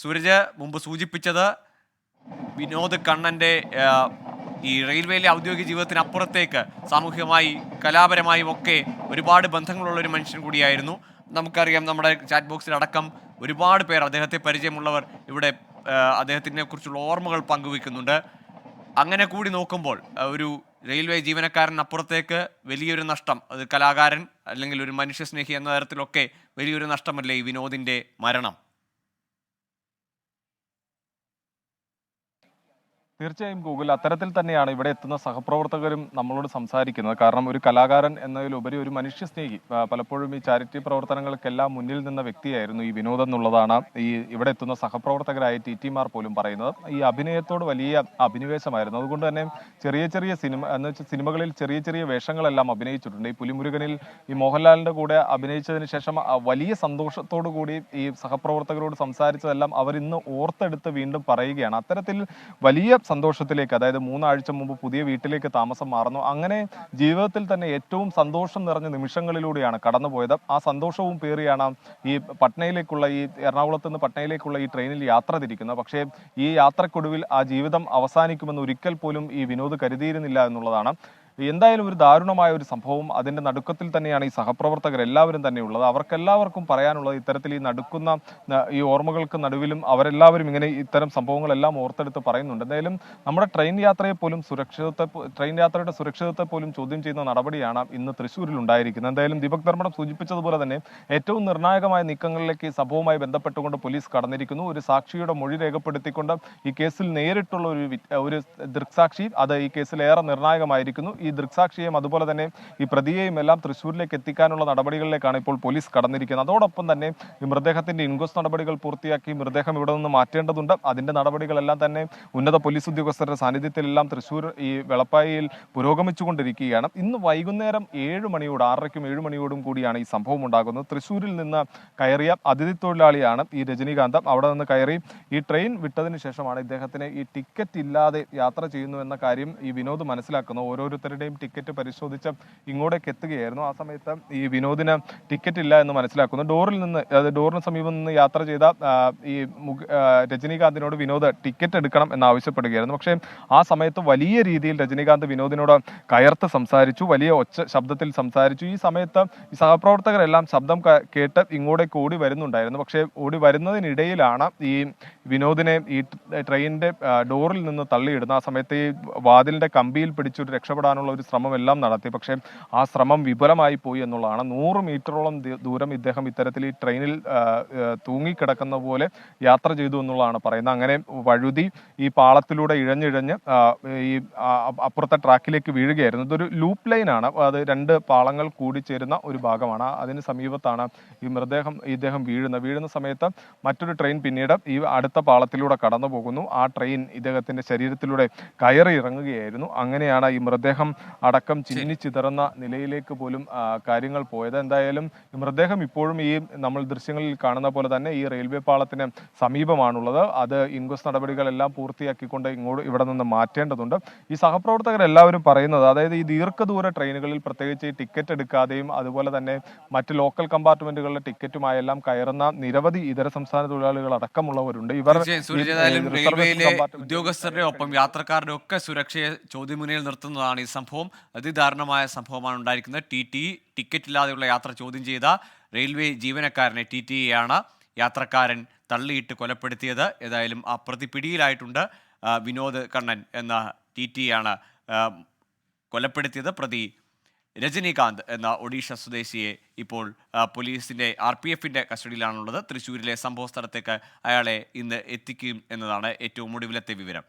സൂരജ് മുമ്പ് സൂചിപ്പിച്ചത് വിനോദ് കണ്ണന്റെ ഈ റെയിൽവേയിലെ ഔദ്യോഗിക ജീവിതത്തിനപ്പുറത്തേക്ക് സാമൂഹികമായി കലാപരമായും ഒക്കെ ഒരുപാട് ബന്ധങ്ങളുള്ള ഒരു മനുഷ്യൻ കൂടിയായിരുന്നു. നമുക്കറിയാം നമ്മുടെ ചാറ്റ് ബോക്സിലടക്കം ഒരുപാട് പേർ അദ്ദേഹത്തെ പരിചയമുള്ളവർ ഇവിടെ അദ്ദേഹത്തിനെ കുറിച്ചുള്ള ഓർമ്മകൾ പങ്കുവെക്കുന്നുണ്ട് അങ്ങനെ കൂടി നോക്കുമ്പോൾ ഒരു റെയിൽവേ ജീവനക്കാരനപ്പുറത്തേക്ക് വലിയൊരു നഷ്ടം അത് കലാകാരൻ അല്ലെങ്കിൽ ഒരു മനുഷ്യസ്നേഹി എന്ന തരത്തിലൊക്കെ വലിയൊരു നഷ്ടമല്ലേ ഈ വിനോദിന്റെ മരണം? തീർച്ചയായും ഗൂഗിൾ അത്തരത്തിൽ തന്നെയാണ് ഇവിടെ എത്തുന്ന സഹപ്രവർത്തകരും നമ്മളോട് സംസാരിക്കുന്നത്. കാരണം ഒരു കലാകാരൻ എന്നതിലുപരി ഒരു മനുഷ്യ സ്നേഹി പലപ്പോഴും ഈ ചാരിറ്റി പ്രവർത്തനങ്ങൾക്കെല്ലാം മുന്നിൽ നിന്ന വ്യക്തിയായിരുന്നു ഈ വിനോദം എന്നുള്ളതാണ് ഈ ഇവിടെ എത്തുന്ന സഹപ്രവർത്തകരായ ടി ടിമാർ പോലും പറയുന്നത്. ഈ അഭിനയത്തോട് വലിയ അഭിനിവേശമായിരുന്നു. അതുകൊണ്ട് തന്നെ ചെറിയ ചെറിയ സിനിമ എന്ന് വെച്ചാൽ സിനിമകളിൽ ചെറിയ ചെറിയ വേഷങ്ങളെല്ലാം അഭിനയിച്ചിട്ടുണ്ട്. ഈ പുലിമുരുകനിൽ ഈ മോഹൻലാലിന്റെ കൂടെ അഭിനയിച്ചതിന് ശേഷം വലിയ സന്തോഷത്തോടു കൂടി ഈ സഹപ്രവർത്തകരോട് സംസാരിച്ചതെല്ലാം അവർ ഇന്ന് ഓർത്തെടുത്ത് വീണ്ടും പറയുകയാണ്. അത്തരത്തിൽ വലിയ സന്തോഷത്തിലേക്ക് അതായത് മൂന്നാഴ്ച മുമ്പ് പുതിയ വീട്ടിലേക്ക് താമസം മാറുന്നു. അങ്ങനെ ജീവിതത്തിൽ തന്നെ ഏറ്റവും സന്തോഷം നിറഞ്ഞ നിമിഷങ്ങളിലൂടെയാണ് കടന്നുപോയത്. ആ സന്തോഷവും പേറിയാണ് ഈ പട്നയിലേക്കുള്ള ഈ എറണാകുളത്ത് നിന്ന് പട്നയിലേക്കുള്ള ഈ ട്രെയിനിൽ യാത്ര തിരിക്കുന്നത്. പക്ഷേ ഈ യാത്രക്കൊടുവിൽ ആ ജീവിതം അവസാനിക്കുമെന്ന് ഒരിക്കൽ പോലും ഈ വിനോദ് കരുതിയിരുന്നില്ല എന്നുള്ളതാണ്. എന്തായാലും ഒരു ദാരുണമായ ഒരു സംഭവം അതിന്റെ നടുക്കത്തിൽ തന്നെയാണ് ഈ സഹപ്രവർത്തകർ എല്ലാവരും തന്നെ ഉള്ളത്. അവർക്കെല്ലാവർക്കും പറയാനുള്ളത് ഇത്തരത്തിൽ ഈ നടുക്കുന്ന ഈ ഓർമ്മകൾക്ക് നടുവിലും അവരെല്ലാവരും ഇങ്ങനെ ഇത്തരം സംഭവങ്ങളെല്ലാം ഓർത്തെടുത്ത് പറയുന്നുണ്ട്. എന്തായാലും നമ്മുടെ ട്രെയിൻ യാത്രയെ പോലും സുരക്ഷിതത്തെ ട്രെയിൻ യാത്രയുടെ സുരക്ഷിതത്തെ പോലും ചോദ്യം ചെയ്യുന്ന നടപടിയാണ് ഇന്ന് തൃശ്ശൂരിൽ ഉണ്ടായിരിക്കുന്നത്. എന്തായാലും ദീപക് ധർമ്മടം സൂചിപ്പിച്ചതുപോലെ തന്നെ ഏറ്റവും നിർണായകമായ നീക്കങ്ങളിലേക്ക് ഈ സംഭവവുമായി ബന്ധപ്പെട്ടുകൊണ്ട് പോലീസ് കടന്നിരിക്കുന്നു. ഒരു സാക്ഷിയുടെ മൊഴി രേഖപ്പെടുത്തിക്കൊണ്ട് ഈ കേസിൽ നേരിട്ടുള്ള ഒരു ഒരു ദൃക്സാക്ഷി അത് ഈ കേസിൽ ഏറെ നിർണായകമായിരിക്കുന്നു. ഈ ദൃക്സാക്ഷിയെയും അതുപോലെ തന്നെ ഈ പ്രതിയെയും എല്ലാം തൃശ്ശൂരിലേക്ക് എത്തിക്കാനുള്ള നടപടികളിലേക്കാണ് ഇപ്പോൾ പോലീസ് കടന്നിരിക്കുന്നത്. അതോടൊപ്പം തന്നെ ഈ മൃതദേഹത്തിന്റെ ഇൻക്വസ്റ്റ് നടപടികൾ പൂർത്തിയാക്കി മൃതദേഹം ഇവിടെ നിന്ന് മാറ്റേണ്ടതുണ്ട്. അതിന്റെ നടപടികളെല്ലാം തന്നെ ഉന്നത പോലീസ് ഉദ്യോഗസ്ഥരുടെ സാന്നിധ്യത്തിലെല്ലാം തൃശ്ശൂർ ഈ വെളപ്പായിൽ പുരോഗമിച്ചുകൊണ്ടിരിക്കുകയാണ്. ഇന്ന് വൈകുന്നേരം ഏഴ് മണിയോട് ആറരയ്ക്കും ഏഴ് മണിയോടും കൂടിയാണ് ഈ സംഭവം ഉണ്ടാകുന്നത്. തൃശ്ശൂരിൽ നിന്ന് കയറിയ അതിഥി തൊഴിലാളിയാണ് ഈ രജനീകാന്തം. അവിടെ നിന്ന് കയറി ഈ ട്രെയിൻ വിട്ടതിന് ശേഷമാണ് ഇദ്ദേഹത്തിന് ഈ ടിക്കറ്റ് ഇല്ലാതെ യാത്ര ചെയ്യുന്നു എന്ന കാര്യം ഈ വിനോദ് മനസ്സിലാക്കുന്നു. ഓരോരുത്തരുടെയും ടിക്കറ്റ് പരിശോധിച്ച് ഇങ്ങോട്ടേക്ക് എത്തുകയായിരുന്നു. ആ സമയത്ത് ഈ വിനോദിന് ടിക്കറ്റ് ഇല്ല എന്ന് മനസ്സിലാക്കുന്നു. ഡോറിൽ നിന്ന് അതായത് ഡോറിന് സമീപം നിന്ന് യാത്ര ചെയ്ത ഈ രജനീകാന്തിനോട് വിനോദ് ടിക്കറ്റ് എടുക്കണം എന്ന് ആവശ്യപ്പെടുകയായിരുന്നു. പക്ഷേ ആ സമയത്ത് വലിയ രീതിയിൽ രജനീകാന്ത് വിനോദിനോട് കയർത്ത് സംസാരിച്ചു വലിയ ഒച്ച ശബ്ദത്തിൽ സംസാരിച്ചു. ഈ സമയത്ത് സഹപ്രവർത്തകരെല്ലാം ശബ്ദം കേട്ട് ഇങ്ങോട്ടേക്ക് ഓടി വരുന്നുണ്ടായിരുന്നു. പക്ഷേ ഓടി വരുന്നതിനിടയിലാണ് ഈ വിനോദിനെ ഈ ട്രെയിനിന്റെ ഡോറിൽ നിന്ന് തള്ളിയിടുന്ന ആ സമയത്ത് ഈ വാതിലിന്റെ കമ്പിയിൽ പിടിച്ചൊരു രക്ഷപ്പെടാനുള്ള ഒരു ശ്രമം എല്ലാം നടത്തി. പക്ഷേ ആ ശ്രമം വിഫലമായി പോയി എന്നുള്ളതാണ്. നൂറ് മീറ്ററോളം ദൂരം ഇദ്ദേഹം ഇത്തരത്തിൽ ഈ ട്രെയിനിൽ തൂങ്ങിക്കിടക്കുന്ന പോലെ യാത്ര ചെയ്തു എന്നുള്ളതാണ് പറയുന്നത്. അങ്ങനെ വഴുതി ഈ പാളത്തിലൂടെ ഇഴഞ്ഞിഴഞ്ഞ് ഈ അപ്പുറത്തെ ട്രാക്കിലേക്ക് വീഴുകയായിരുന്നു. ഇതൊരു ലൂപ്പ് ലൈനാണ്. അത് രണ്ട് പാളങ്ങൾ കൂടിച്ചേരുന്ന ഒരു ഭാഗമാണ്. അതിന് സമീപത്താണ് ഈ മൃതദേഹം ഇദ്ദേഹം വീഴുന്നത്. വീഴുന്ന സമയത്ത് മറ്റൊരു ട്രെയിൻ പിന്നീട് ഈ അടുത്ത പാളത്തിലൂടെ കടന്നു പോകുന്നു. ആ ട്രെയിൻ ഇദ്ദേഹത്തിന്റെ ശരീരത്തിലൂടെ കയറി ഇറങ്ങുകയായിരുന്നു. അങ്ങനെയാണ് ഈ മൃതദേഹം അടക്കം ചിന്നിച്ചിതറുന്ന നിലയിലേക്ക് പോലും കാര്യങ്ങൾ പോയത്. എന്തായാലും മൃതദേഹം ഇപ്പോഴും ഈ നമ്മൾ ദൃശ്യങ്ങളിൽ കാണുന്ന പോലെ തന്നെ ഈ റെയിൽവേ പാളത്തിന് സമീപമാണുള്ളത്. അത് ഇൻക്വസ്റ്റ് നടപടികളെല്ലാം പൂർത്തിയാക്കിക്കൊണ്ട് ഇങ്ങോട്ട് ഇവിടെ നിന്ന് മാറ്റേണ്ടതുണ്ട്. ഈ സഹപ്രവർത്തകർ എല്ലാവരും പറയുന്നത് അതായത് ഈ ദീർഘദൂര ട്രെയിനുകളിൽ പ്രത്യേകിച്ച് ഈ ടിക്കറ്റ് എടുക്കാതെയും അതുപോലെ തന്നെ മറ്റ് ലോക്കൽ കമ്പാർട്ട്മെന്റുകളിലെ ടിക്കറ്റുമായെല്ലാം കയറുന്ന നിരവധി ഇതര സംസ്ഥാന തൊഴിലാളികൾ അടക്കമുള്ളവരുണ്ട് ഇവർ റെയിൽവേയിലെ ഉദ്യോഗസ്ഥരുടെ ഒപ്പം യാത്രക്കാരുടെ ഒക്കെ സുരക്ഷയെ ചോദ്യമുനയിൽ നിർത്തുന്നതാണ് ഈ സംഭവം. അതിദാരുണമായ സംഭവമാണ് ഉണ്ടായിരിക്കുന്നത്. ടി ടി ടിക്കറ്റ് ഇല്ലാതെയുള്ള യാത്ര ചോദ്യം ചെയ്ത റെയിൽവേ ജീവനക്കാരനെ ടി ടി ആണ് യാത്രക്കാരൻ തള്ളിയിട്ട് കൊലപ്പെടുത്തിയത്. ഏതായാലും ആ പ്രതി പിടിയിലായിട്ടുണ്ട് വിനോദ് കണ്ണൻ എന്ന ടി ടി ആണ് കൊലപ്പെടുത്തിയത്. പ്രതി രജനീകാന്ത് എന്ന ഒഡീഷ സ്വദേശിയെ ഇപ്പോൾ പോലീസിന്റെ ആർ പി എഫിന്റെ കസ്റ്റഡിയിലാണുള്ളത്. തൃശ്ശൂരിലെ സംഭവ സ്ഥലത്തേക്ക് അയാളെ ഇന്ന് എത്തിക്കും എന്നതാണ് ഏറ്റവും ഒടുവിലത്തെ വിവരം.